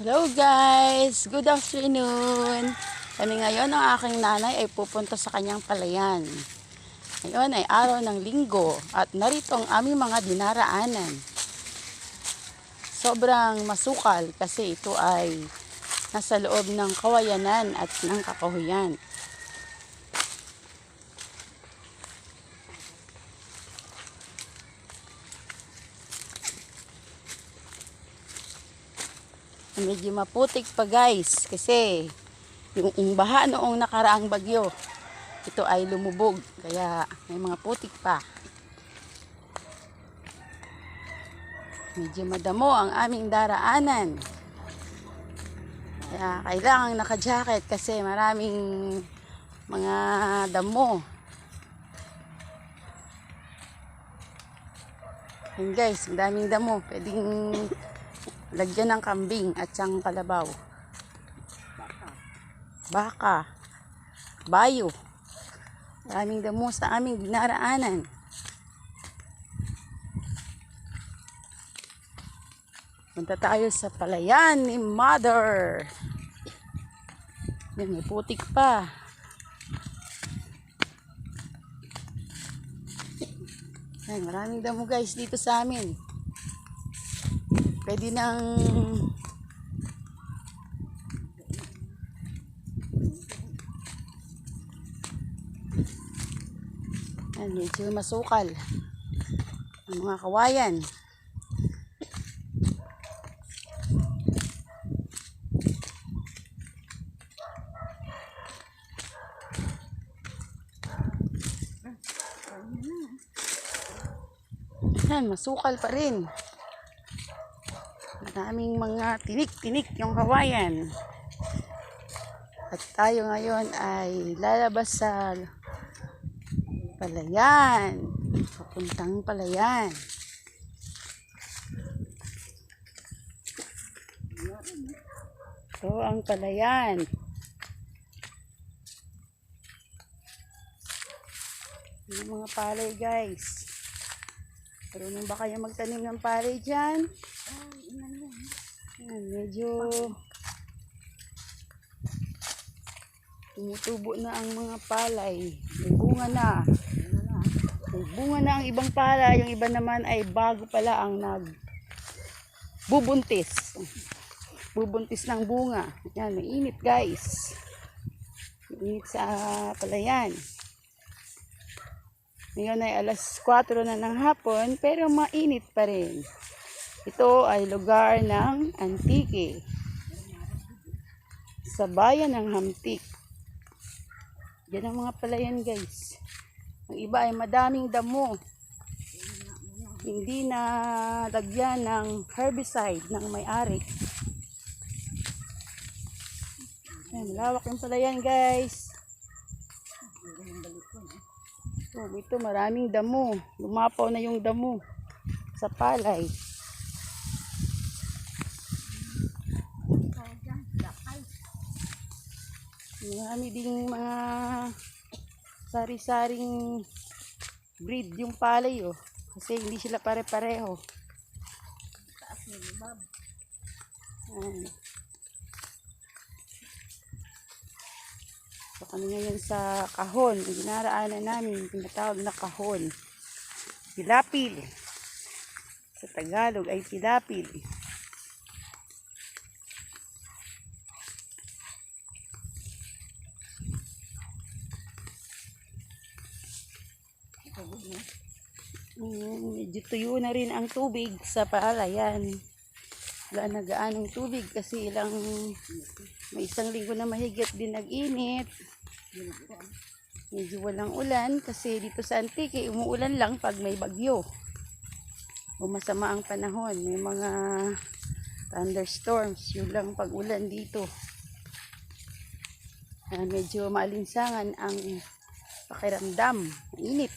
Hello guys! Good afternoon! Kami ngayon, ang aking nanay ay pupunta sa kanyang palayan. Ngayon ay araw ng linggo at narito ang aming mga dinaraanan. Sobrang masukal kasi ito ay nasa loob ng kawayanan at ng kakahuyan. Medyo maputik pa guys kasi yung, baha noong nakaraang bagyo ito ay lumubog kaya may mga putik pa. Medyo madamo ang aming daraanan. Kaya kailangan naka-jacket kasi maraming mga damo. Yan guys, ang daming damo. Pwedeng lagyan ng kambing at siyang kalabaw. Baka. Bayo. Maraming damo sa aming dinaraanan. Punta tayo sa palayan ni Mother. Yan, may putik pa. Ay, maraming damo guys dito sa amin. Pwede nang Ayan, medyo masukal. Ang mga kawayan. Ayan, masukal pa rin. Maraming mga tinik-tinik yung kawayan. At tayo ngayon ay lalabas sa palayan. Papuntang palayan. Ito ang palayan. Yung mga palay guys. Marunong ba kayo magtanim ng palay dyan? Medyo tumutubo na ang mga palay. May bunga na. May bunga na ang ibang palay. Yung iba naman ay bago pala ang nag bubuntis. Bubuntis ng bunga. Yan, may init guys. May init sa palayan. Ngayon ay alas 4 na ng hapon pero mainit pa rin. Ito ay lugar ng Antique. Sa bayan ng Hamtik. Yan ang mga palayan guys. Ang iba ay madaming damo. Hindi na lagyan ng herbicide ng may-ari. Yan, malawak yung palayan guys. Oh, ito maraming damo. Lumapaw na yung damo sa palay. Marami ding mga sari-saring breed yung palay oh. Kasi hindi sila pare-pareho. Ayan. So kami ngayon sa kahon. Ang dinaraanan namin, yung tinatawag na kahon. Pilapil. Sa Tagalog ay pilapil. Mm, medyo tuyo na rin ang tubig sa palayan. Wala na gaanong tubig kasi ilang may isang linggo na mahigit din nag-init. Medyo walang ulan kasi dito sa Antique umuulan lang pag may bagyo. O masama ang panahon. May mga thunderstorms. Yun lang pag ulan dito. Ah, medyo maalinsangan ang pakiramdam. Init.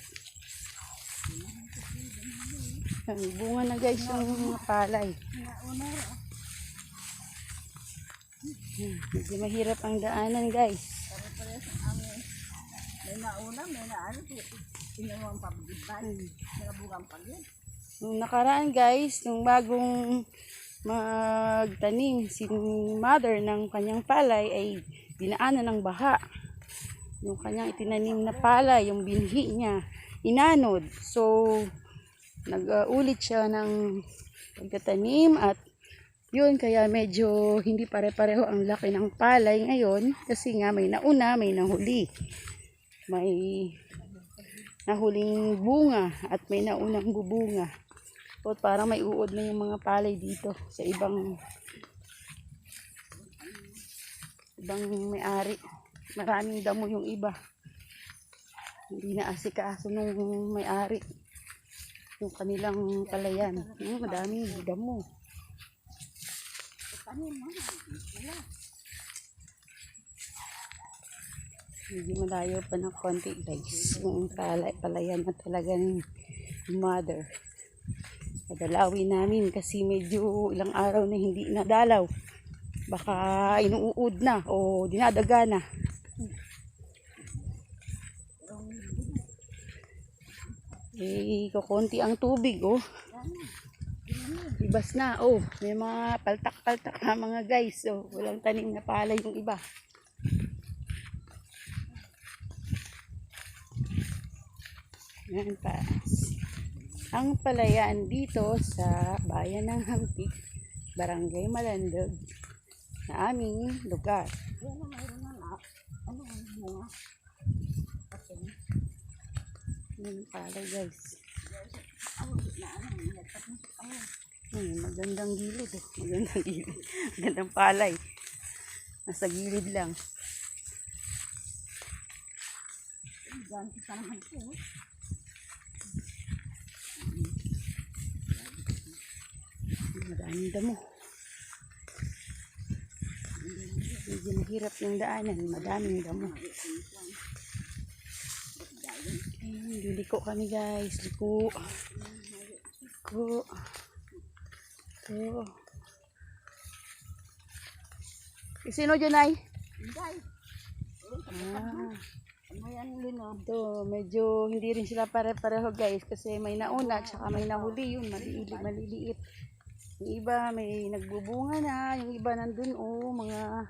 Ang bunga na guys yung mga palay. Hmm, Medyo mahirap ang daanan guys. May nauna, may naano, tinawang pabigiban, Hmm. nakabugang pagin. Nung nakaraan guys, nung bagong magtanim si mother ng kanyang palay ay dinaanan ng baha. Yung kanyang itinanim na palay, yung binhi niya, inanod. So, nag-ulit siya ng pagtatanim at yun, kaya medyo hindi pare-pareho ang laki ng palay ngayon kasi nga may nauna, may nahuli. May nahuling bunga at may naunang bubunga. O parang may uod na yung mga palay dito sa ibang ibang may-ari. Maraming damo yung iba. Hindi na asikaso nung may-ari. Yung kanilang palayan. Hmm, madaming damo. Medyo malayo pa ng konti guys. Yung palay, palayan na talaga ni mother. Padalawin namin kasi medyo ilang araw na hindi nadalaw. Baka inuud na o dinadaga na. Eh, kukunti ang tubig, oh. Ibas na, oh. May mga paltak-paltak na mga guys, oh. Walang tanim na pala yung iba. Yan pa. Ang palayan dito sa bayan ng Hampik, Barangay Malandog, na aming lugar. Yan na mayroon na. Ano ang bunga? Yan palay guys. Hmm, magandang gilid oh. Magandang gilid. Magandang palay. Nasa gilid lang. Ganti pa naman oh. Madaming damo. Medyo mahirap yung daanan. Madaming damo. Ayun, liliko kami guys. Liko. Liko. Ito. Sino dyan ay? Inday. Ah, Ano yan lino? ito, medyo hindi rin sila pare-pareho guys kasi may nauna at saka may nahuli yun, maliliit, maliliit. Yung iba may nagbubunga na, yung iba nandun oh, mga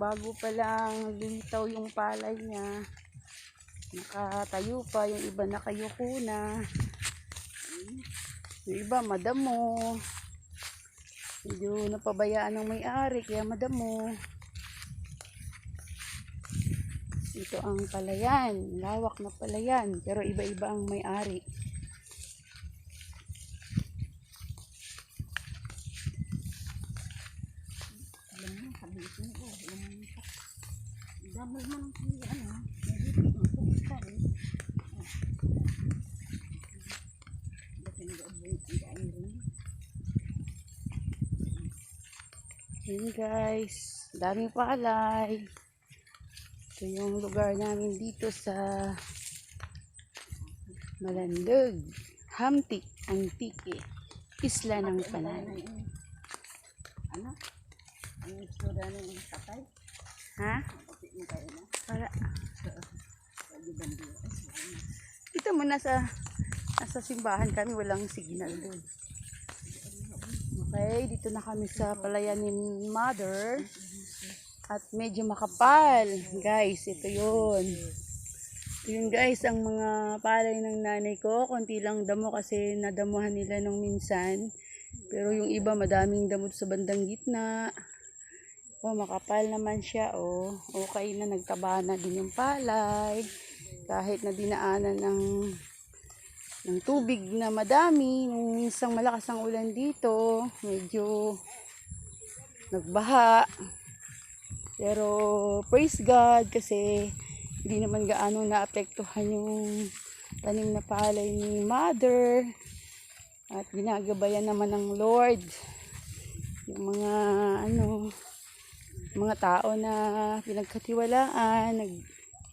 bago pa lang lilitaw yung palay niya. Nakatayo pa, yung iba nakayuko na. Yung iba madamo. Medyo napabayaan ng may-ari kaya madamo. Ito ang palayan, lawak na palayan, pero iba-iba ang may-ari. Ito. Damay mo ng ano. Yun guys, daming palay. Ito yung lugar namin dito sa Malandog, Hamtik, Antique, Isla ng Panay. Ano? Ang istura ng patay? Ha? Para, Dito mo nasa, nasa simbahan kami, walang signal doon. Okay, dito na kami sa palayan ni Mother. At medyo makapal. Guys, ito yun. Ito yun guys, ang mga palay ng nanay ko. Konti lang damo kasi nadamuhan nila nung minsan. Pero yung iba madaming damo sa bandang gitna. Oh, makapal naman siya. Oh, okay na nagtaba na din yung palay. Kahit na dinaanan ng ng tubig na madami. Nung minsang malakas ang ulan dito, medyo nagbaha. Pero praise God kasi hindi naman gaano naapektuhan yung tanim na palay ni Mother. At ginagabayan naman ng Lord yung mga ano mga tao na pinagkatiwalaan,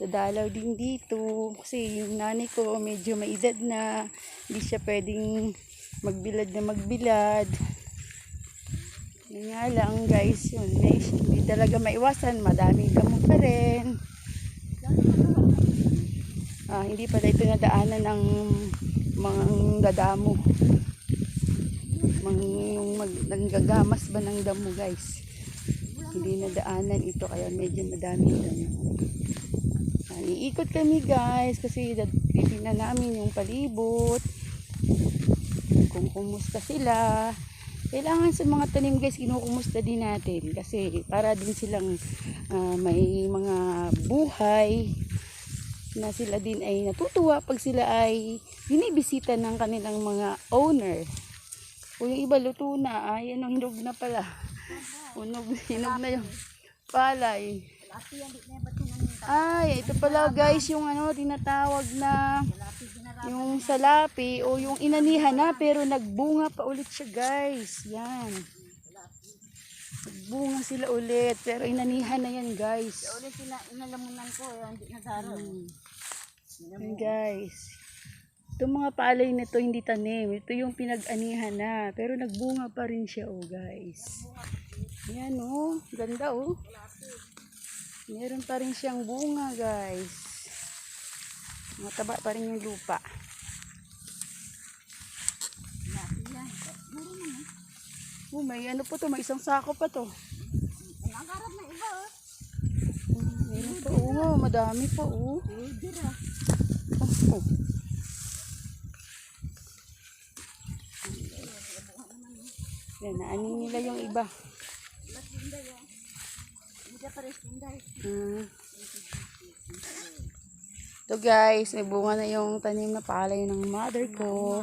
nagdadalaw din dito. Kasi yung nanay ko medyo may edad na, hindi siya pwedeng magbilad na magbilad. Yun nga lang guys, yun, may, hindi talaga maiwasan, madaming damo pa rin. Ah, hindi pala ito nadaanan ng mga dadamo. Yung mag, nanggagamas ba ng damo guys. Hindi na daanan ito kaya medyo madami damo. Iikot kami guys kasi titignan namin yung palibot. Kung kumusta sila. Kailangan sa mga tanim guys, kinukumusta din natin kasi para din silang ah, may mga buhay na sila din ay natutuwa pag sila ay binibisita ng kanilang mga owner. O yung iba luto na, ay ano, hinog na pala. Unog, hinog na yung palay. Lapi yan, di na? Ay, ito pala guys yung ano, tinatawag na yung salapi o yung inanihan na pero nagbunga pa ulit siya guys. Yan. Nagbunga sila ulit pero inanihan na yan guys. Uli sila, inalamunan ko, eh, hindi na daro. Hmm. Yan guys. Itong mga palay nito hindi tanim. Ito yung pinag-anihan na. Pero nagbunga pa rin siya oh guys. Yan oh. Ganda oh. Meron pa rin siyang bunga guys. Mataba pa rin yung lupa. Na. Oh, may ano po to. May isang sako pa to. Ang agarap na iba, oh. Meron pa oh. Madami pa oh. Oh, oh. Yan, naanin nila yung iba. Lapi inday, oh. Hindi ka pares inday. Mm. Ito guys, may bunga na yung tanim na palay ng mother ko.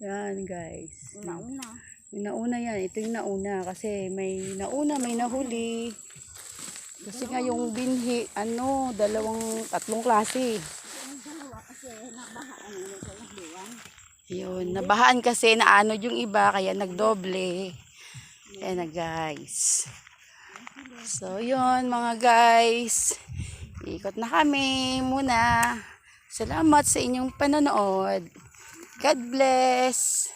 Yan guys. Una-una. Yung nauna yan, ito yung nauna kasi may nauna, may nahuli. Kasi nga yung binhi, ano, dalawang, tatlong klase. Ano yun nabahaan kasi naano yung iba, kaya nagdoble. Ayan na guys. So yun mga guys. Ikot na kami muna. Salamat sa inyong panonood. God bless.